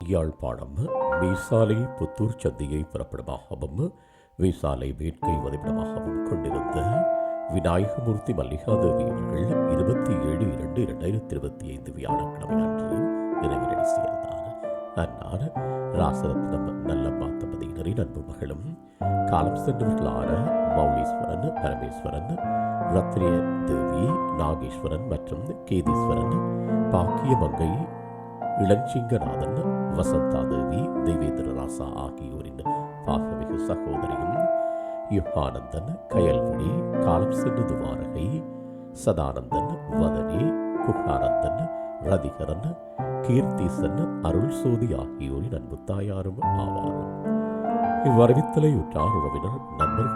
யாழ்ப்பாணம் மீசாலை புத்தூர் சந்தையை புறப்படமாகவும் மீசாலை வேட்கை வதிப்பிடமாகவும் கொண்டிருந்த விநாயகமூர்த்தி மல்லிகாதேவி அவர்கள் இருபத்தி ஏழு இரண்டு இரண்டாயிரத்தி இருபத்தி ஐந்து வியாழக்கிழமை அன்று இறைவனடி சேர்ந்தார். அன்னார் ராசரத்னம் நல்லம்மா தம்பதியினரின் அன்பு மகளும் காலம் சென்றவர்களான மௌலி பரமேஸ்வரன் ரத்ரிய தேவி நாகேஸ்வரன் மற்றும் கேதீஸ்வரன் பாக்கியமங்கை இளஞ்சிங்கநாதன் வசந்தாதேவி தேவேந்திர ராசா ஆகியோரின் பாசமிகு சகோதரியும் யுகானந்தன் கயல்விழி காலம் சென்று துவாரகை சதானந்தன் வதனி குகானந்தன் ரதிகரன் கீர்த்திசன் அருள் சோதி ஆகியோரின் அன்பு தாயாரும் ஆவார். இவ்வறிவித்தலை உற்றார் உறவினர் நண்பர்கள்